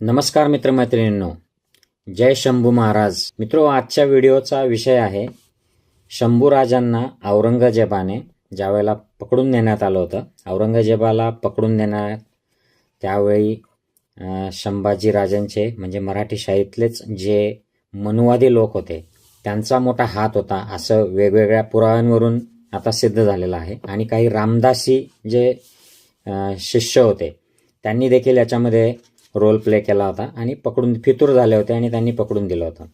नमस्कार मित्रमैत्रिणींनो. जय शंभू महाराज. मित्रो आजच्या व्हिडिओचा विषय आहे शंभूराजांना औरंगजेबाने ज्यावेळेला पकडून नेण्यात आलं होतं औरंगजेबाला पकडून नेण्यात त्यावेळी संभाजी संभाजीराजांचे म्हणजे मराठी शाहीतलेच जे मनुवादी लोक होते त्यांचा मोठा हात होता असं वेगवेगळ्या पुराव्यांवरून आता सिद्ध झालेलं आहे. आणि काही रामदासी जे शिष्य होते त्यांनी देखील याच्यामध्ये रोल प्ले केला होता आणि पकडून फितूर झाले होते आणि त्यांनी पकडून दिलं होतं.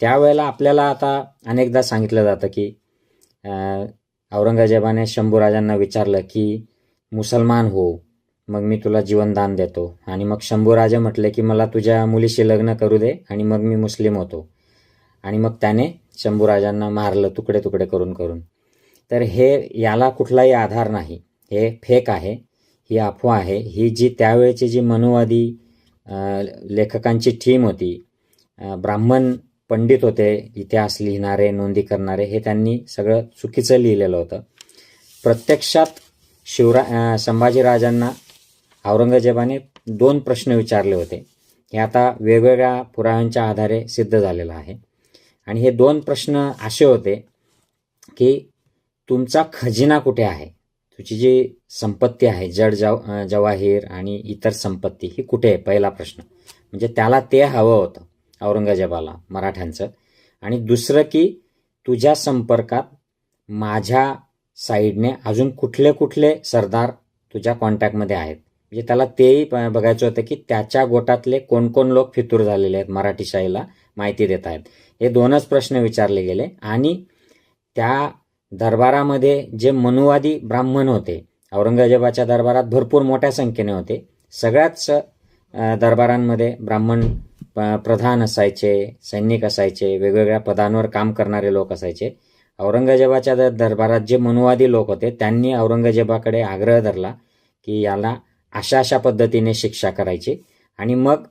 त्यावेळेला आपल्याला आता अनेकदा सांगितलं जातं की औरंगजेबाने शंभूराजांना विचारलं की मुसलमान हो मग मी तुला जीवनदान देतो. आणि मग शंभूराजे म्हटले की मला तुझ्या मुलीशी लग्न करू दे आणि मग मी मुस्लिम होतो. आणि मग त्याने शंभूराजांना मारलं तुकडे तुकडे करून करून. तर हे याला कुठलाही आधार नाही. हे फेक आहे. ही अफवा आहे. ही जी त्यावेळेची जी मनुवादी लेखकांची टीम होती. ब्राह्मण पंडित होते इतिहास लिहिणारे नोंदी करणारे हे त्यांनी सगळं चुकीचं लिहिलेलं होतं. प्रत्यक्षात शिवरा संभाजीराजांना औरंगजेबाने दोन प्रश्न विचारले होते. हे आता वेगवेगळ्या पुराव्यांच्या आधारे सिद्ध झालेलं आहे. आणि हे दोन प्रश्न असे होते की तुमचा खजिना कुठे आहे? तुझी जी संपत्ती आहे जड जव जवाहीर आणि इतर संपत्ती ही कुठे आहे? पहिला प्रश्न. म्हणजे त्याला ते हवं होतं औरंगजेबाला मराठ्यांचं. आणि दुसरं की तुझ्या संपर्कात माझ्या साईडने अजून कुठले कुठले सरदार तुझ्या कॉन्टॅक्टमध्ये आहेत? म्हणजे त्याला तेही बघायचं होतं की त्याच्या गोटातले कोण कोण लोक फितूर झालेले आहेत मराठी शाहीला माहिती देत आहेत. हे दोनच प्रश्न विचारले गेले. आणि त्या दरबारामध्ये जे मनुवादी ब्राह्मण होते औरंगजेबाच्या दरबारात भरपूर मोठ्या संख्येने होते. सगळ्याच दरबारांमध्ये ब्राह्मण प- प्रधान असायचे सैनिक असायचे वेगवेगळ्या पदांवर काम करणारे लोक असायचे. औरंगजेबाच्या दर दरबारात जे मनुवादी लोक होते त्यांनी औरंगजेबाकडे आग्रह धरला की याला अशा अशा पद्धतीने शिक्षा करायची. आणि मग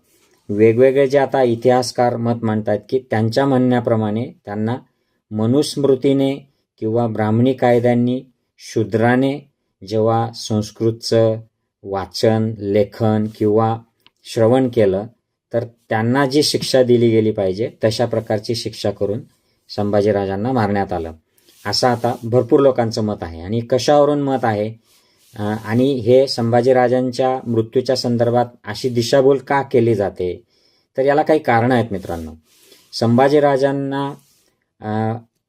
वेगवेगळे जे आता इतिहासकार मत मांडतात की त्यांच्या म्हणण्याप्रमाणे त्यांना मनुस्मृतीने किंवा ब्राह्मणी कायद्यांनी शूद्राने जेव्हा संस्कृतचं वाचन लेखन किंवा श्रवण केलं तर त्यांना जी शिक्षा दिली गेली पाहिजे तशा प्रकारची शिक्षा करून संभाजीराजांना मारण्यात आलं. असं आता भरपूर लोकांचं मत आहे आणि कशावरून मत आहे? आणि हे संभाजीराजांच्या मृत्यूच्या संदर्भात अशी दिशाभूल का केली जाते? तर याला काही कारणं आहेत मित्रांनो. संभाजीराजांना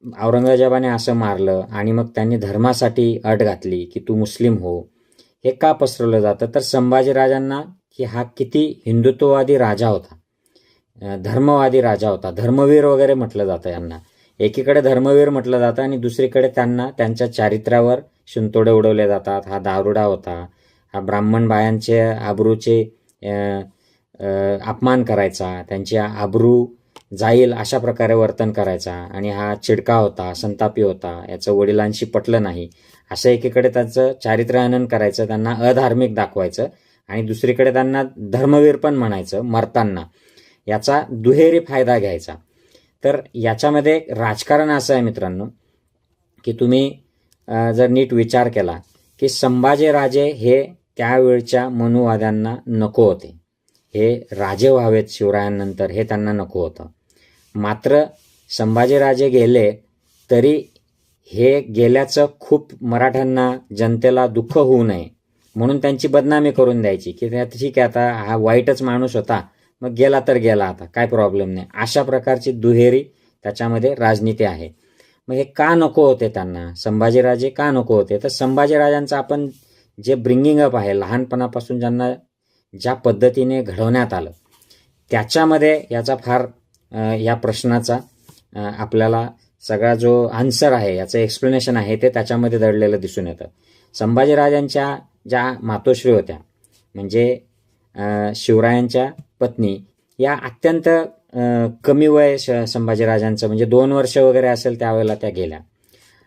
औरंगजेबाने असं मारलं आणि मग त्यांनी धर्मासाठी अट घातली की तू मुस्लिम हो. हे का पसरवलं जातं? तर संभाजीराजांना की हा किती हिंदुत्ववादी राजा होता. धर्मवादी राजा होता. धर्मवीर वगैरे म्हटलं जातं यांना. एकीकडे धर्मवीर म्हटलं जातं आणि दुसरीकडे त्यांना त्यांच्या चारित्र्यावर शिंतोडे उडवले जातात. हा दारुडा होता. हा ब्राह्मण बायांचे आबरूचे अपमान करायचा. त्यांची आबरू जाईल अशा प्रकारे वर्तन करायचा. आणि हा चिडका होता संतापी होता याचं वडिलांशी पटलं नाही. असं एकीकडे त्याचं चारित्र्यहनन करायचं त्यांना अधार्मिक दाखवायचं आणि दुसरीकडे त्यांना धर्मवीर पण म्हणायचं मरताना. याचा दुहेरी फायदा घ्यायचा. तर याच्यामध्ये राजकारण असं आहे मित्रांनो की तुम्ही जर नीट विचार केला की संभाजीराजे हे त्यावेळच्या मनुवाद्यांना नको होते. हे राजे व्हावेत शिवरायांनंतर हे त्यांना नको होतं. मात्र संभाजीराजे गेले तरी हे गेल्याचं खूप मराठ्यांना जनतेला दुःख होऊ नये. म्हणून त्यांची बदनामी करून द्यायची की त्या- ठीक आहे आता हा वाईटच माणूस होता मग गेला तर गेला आता काय प्रॉब्लेम नाही. अशा प्रकारची दुहेरी त्याच्यामध्ये राजनीती आहे. मग हे का नको होते त्यांना? संभाजीराजे का नको होते? तर संभाजीराजांचं आपण जे ब्रिंगिंग अप आहे लहानपणापासून ज्यांना ज्या पद्धतीने घडवण्यात आलं त्याच्यामध्ये याचा फार ह्या या प्रश्नाचा आपल्याला सगळा जो आन्सर आहे याचं एक्सप्लेनेशन आहे ते त्याच्यामध्ये दडलेलं दिसून येतं. संभाजीराजांच्या ज्या मातोश्री होत्या म्हणजे शिवरायांच्या पत्नी या अत्यंत कमी वय श- संभाजीराजांचं म्हणजे दोन वर्ष वगैरे असेल त्यावेळेला त्या गेल्या.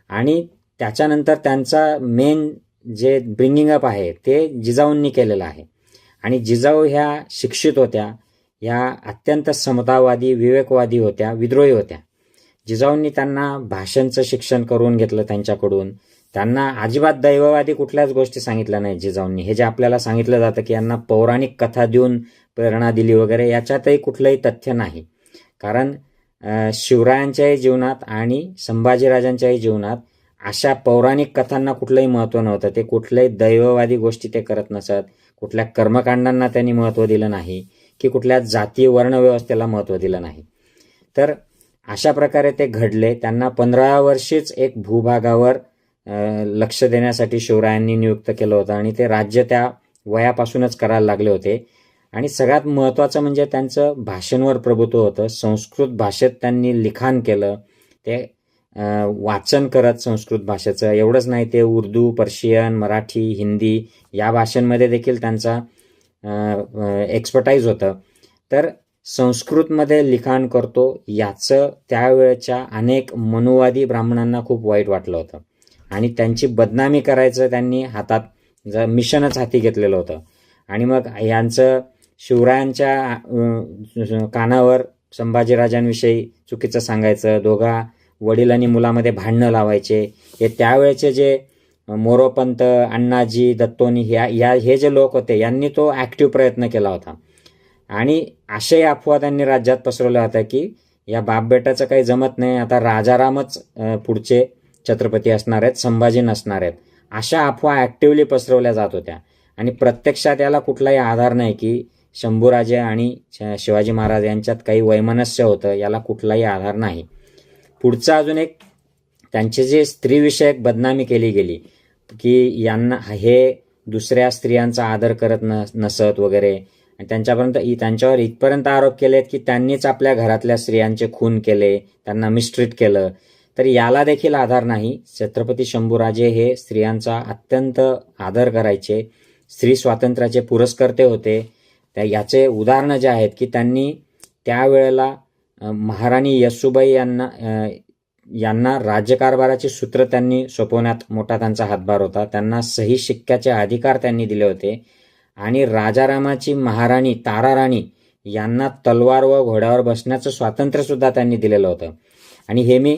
आणि त्याच्यानंतर त्यांचा मेन जे ब्रिंगिंग अप आहे ते जिजाऊंनी केलेलं आहे. आणि जिजाऊ ह्या शिक्षित होत्या ह्या अत्यंत समतावादी विवेकवादी होत्या विद्रोही होत्या. जिजाऊंनी त्यांना भाषांचं शिक्षण करून घेतलं त्यांच्याकडून. त्यांना अजिबात दैववादी कुठल्याच गोष्टी सांगितल्या नाही जिजाऊंनी. हे जे आपल्याला सांगितलं जातं की यांना पौराणिक कथा देऊन प्रेरणा दिली वगैरे याच्यातही कुठलंही तथ्य नाही. कारण शिवरायांच्याही जीवनात आणि संभाजीराजांच्याही जीवनात अशा पौराणिक कथांना कुठलंही महत्त्व नव्हतं. ते कुठल्याही दैववादी गोष्टी ते करत नसत. कुठल्या कर्मकांडांना त्यांनी महत्त्व दिलं नाही. की कुठल्या जाती वर्णव्यवस्थेला महत्त्व दिलं नाही. तर अशा प्रकारे ते घडले. त्यांना पंधरा वर्षीच एक भूभागावर लक्ष देण्यासाठी शिवरायांनी नियुक्त केलं होतं आणि ते राज्य त्या वयापासूनच करायला लागले होते. आणि सगळ्यात महत्त्वाचं म्हणजे त्यांचं भाषेंवर प्रभुत्व होतं. संस्कृत भाषेत त्यांनी लिखाण केलं. ते वाचन करत संस्कृत भाषेचं. एवढंच नाही ते उर्दू पर्शियन मराठी हिंदी या भाषांमध्ये देखील त्यांचा एक्सपर्टाईज होतं. तर संस्कृतमध्ये लिखाण करतो. याचं त्यावेळच्या अनेक मनुवादी ब्राह्मणांना खूप वाईट वाटलं होतं. आणि त्यांची बदनामी करायचं त्यांनी हातात ज मिशनच हाती घेतलेलं होतं. आणि मग यांचं शिवरायांच्या कानावर संभाजीराजांविषयी चुकीचं सांगायचं दोघा वडील आणि मुलामध्ये भांडणं लावायचे हे त्यावेळचे जे मोरोपंत अण्णाजी दत्तोनी ह्या या हे जे लोक होते यांनी तो ॲक्टिव्ह प्रयत्न केला होता. आणि अशाही अफवा त्यांनी राज्यात पसरवल्या होत्या की या बाप बेटाचं काही जमत नाही आता राजारामच पुढचे छत्रपती असणार आहेत संभाजी नसणार आहेत. अशा अफवा ॲक्टिव्हली पसरवल्या जात होत्या. आणि प्रत्यक्षात याला कुठलाही आधार नाही की शंभूराजे आणि श- शिवाजी महाराज यांच्यात काही वैमनस्य होतं याला कुठलाही आधार नाही. पुढचा अजून एक त्यांची जी स्त्रीविषयक बदनामी केली गेली की यांना हे दुसऱ्या स्त्रियांचा आदर करत न नसत वगैरे. आणि त्यांच्यापर्यंत त्यांच्यावर इथपर्यंत आरोप केलेत की त्यांनीच आपल्या घरातल्या स्त्रियांचे खून केले त्यांना मिस्ट्रीट केलं. तर याला देखील आधार नाही. छत्रपती शंभूराजे हे स्त्रियांचा अत्यंत आदर करायचे. स्त्री स्वातंत्र्याचे पुरस्कर्ते होते. त्या याचे उदाहरणं जे आहेत की त्यांनी त्यावेळेला महाराणी येसूबाई यांना यांना राज्यकारभाराची सूत्र त्यांनी सोपवण्यात मोठा त्यांचा हातभार होता. त्यांना सही शिक्क्याचे अधिकार त्यांनी दिले होते. आणि राजारामाची महाराणी ताराराणी यांना तलवार व घोड्यावर बसण्याचं स्वातंत्र्यसुद्धा त्यांनी दिलेलं होतं. आणि हे मी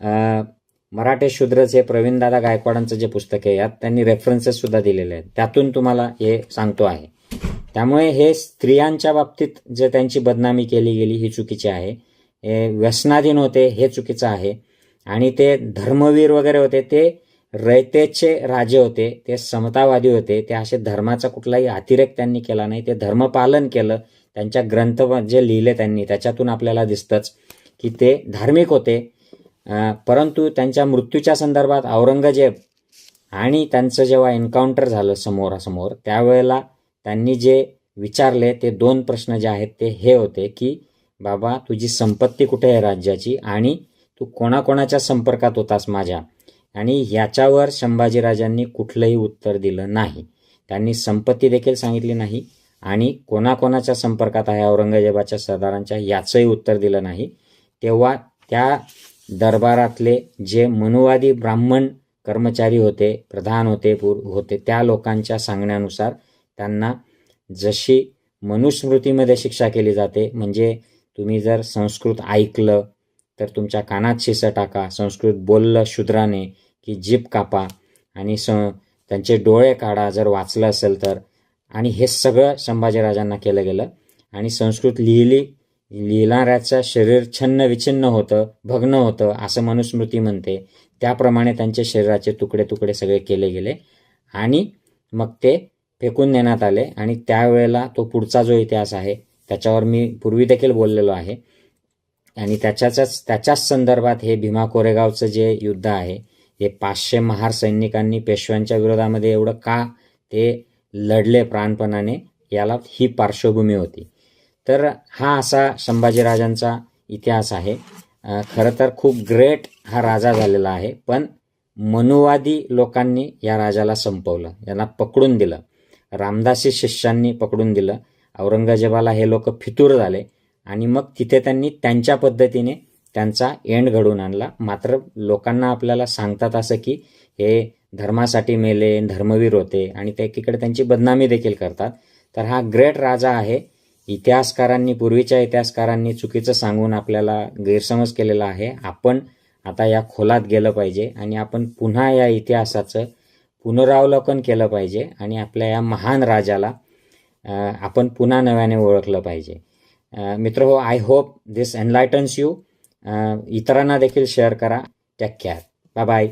मराठे मराठे शूद्रचे प्रवीणदादा गायकवाडांचं जे पुस्तक आहे यात त्यांनी रेफरन्सेससुद्धा दिलेले आहेत. त्यातून तुम्हाला हे सांगतो आहे. त्यामुळे हे स्त्रियांच्या बाबतीत जे त्यांची बदनामी केली गेली ही चुकीची आहे. हे व्यसनाधीन होते हे चुकीचं आहे. आणि ते धर्मवीर वगैरे होते ते रयतेचे राजे होते ते समतावादी होते ते असे धर्माचा कुठलाही अतिरेक त्यांनी केला नाही ते धर्मपालन केलं. त्यांच्या ग्रंथ जे लिहिले त्यांनी त्याच्यातून आपल्याला दिसतंच की ते धार्मिक होते. परंतु त्यांच्या मृत्यूच्या संदर्भात औरंगजेब आणि त्यांचं जेव्हा एन्काउंटर झालं समोरासमोर त्यावेळेला त्यांनी जे विचारले ते दोन प्रश्न जे आहेत ते हे होते की बाबा तुझी संपत्ती कुठे आहे राज्याची? आणि तू कोणाकोणाच्या संपर्कात होतास माझ्या? आणि याच्यावर संभाजीराजांनी कुठलंही उत्तर दिलं नाही. त्यांनी संपत्ती देखील सांगितली नाही आणि कोणाकोणाच्या संपर्कात आहे औरंगजेबाच्या सरदारांच्या याचंही उत्तर दिलं नाही. तेव्हा त्या दरबारातले जे मनुवादी ब्राह्मण कर्मचारी होते प्रधान होते पूर होते त्या लोकांच्या सांगण्यानुसार त्यांना जशी मनुस्मृतीमध्ये शिक्षा केली जाते म्हणजे तुम्ही जर संस्कृत ऐकलं तर तुमच्या कानात शिसं टाका संस्कृत बोललं शूद्राने की जीप कापा आणि स त्यांचे डोळे काढा जर वाचलं असेल तर. आणि हे सगळं संभाजीराजांना केलं गेलं. आणि संस्कृत लिहिली लिहिणाऱ्याचं शरीर छन्न विछिन्न होतं भग्न होतं असं मनुस्मृती म्हणते. त्याप्रमाणे त्यांचे शरीराचे तुकडे तुकडे सगळे केले गेले. आणि मग ते फेकून देण्यात आले. आणि त्यावेळेला तो पुढचा जो इतिहास आहे त्याच्यावर मी पूर्वी देखील बोललेलो आहे. आणि त्याच्याच त्याच्याच संदर्भात हे भीमा कोरेगावचं जे युद्ध आहे हे पाचशे महार सैनिकांनी पेशव्यांच्या विरोधामध्ये एवढं का ते लढले प्राणपणाने याला ही पार्श्वभूमी होती. तर हा असा संभाजीराजांचा इतिहास आहे. खरं तर खूप ग्रेट हा राजा झालेला आहे पण मनुवादी लोकांनी या राजाला संपवलं यांना पकडून दिलं. रामदासी शिष्यांनी पकडून दिलं. औरंगजेबाला हे लोक फितूर झाले. आणि मग तिथे त्यांनी त्यांच्या पद्धतीने त्यांचा एंड घडवून आणला. मात्र लोकांना आपल्याला सांगतात असं की हे धर्मासाठी मेले धर्मवीर होते आणि ते एकीकडे त्यांची बदनामी देखील करतात. तर हा ग्रेट राजा आहे. इतिहासकारांनी पूर्वीच्या इतिहासकारांनी चुकीचं सांगून आपल्याला गैरसमज केलेला आहे. आपण आता या खोलात गेलं पाहिजे आणि आपण पुन्हा या इतिहासाचं पुनरावलोकन केलं पाहिजे आणि आपल्या या महान राजाला आपण पुन्हा नव्याने ओळखलं पाहिजे. मित्र हो I hope this enlightens you इतरांना देखील शेअर करा. Take care bye bye